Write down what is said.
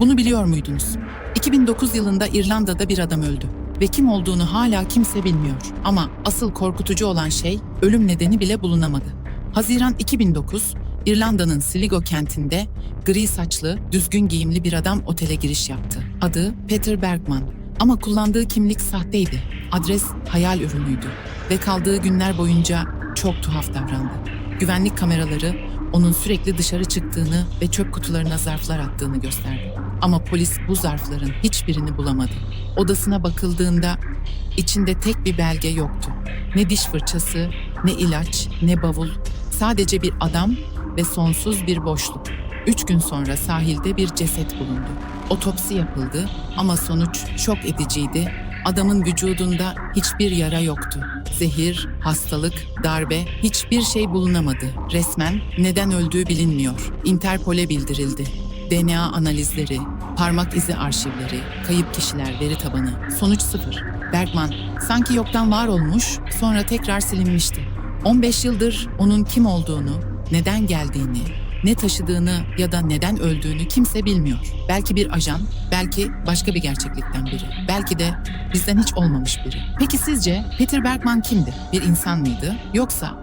Bunu biliyor muydunuz? 2009 yılında İrlanda'da bir adam öldü ve kim olduğunu hala kimse bilmiyor. Ama asıl korkutucu olan şey ölüm nedeni bile bulunamadı. Haziran 2009, İrlanda'nın Sligo kentinde gri saçlı, düzgün giyimli bir adam otele giriş yaptı. Adı Peter Bergman ama kullandığı kimlik sahteydi. Adres hayal ürünüydü ve kaldığı günler boyunca çok tuhaf davrandı. Güvenlik kameraları onun sürekli dışarı çıktığını ve çöp kutularına zarflar attığını gösterdi. Ama polis bu zarfların hiçbirini bulamadı. Odasına bakıldığında içinde tek bir belge yoktu. Ne diş fırçası, ne ilaç, ne bavul. Sadece bir adam ve sonsuz bir boşluk. Üç gün sonra sahilde bir ceset bulundu. Otopsi yapıldı ama sonuç şok ediciydi. Adamın vücudunda hiçbir yara yoktu. Zehir, hastalık, darbe, hiçbir şey bulunamadı. Resmen neden öldüğü bilinmiyor. Interpol'e bildirildi. DNA analizleri, parmak izi arşivleri, kayıp kişiler veri tabanı. Sonuç sıfır. Bergman sanki yoktan var olmuş, sonra tekrar silinmişti. 15 yıldır onun kim olduğunu, neden geldiğini, ne taşıdığını ya da neden öldüğünü kimse bilmiyor. Belki bir ajan, belki başka bir gerçeklikten biri. Belki de bizden hiç olmamış biri. Peki sizce Peter Bergman kimdi? Bir insan mıydı? Yoksa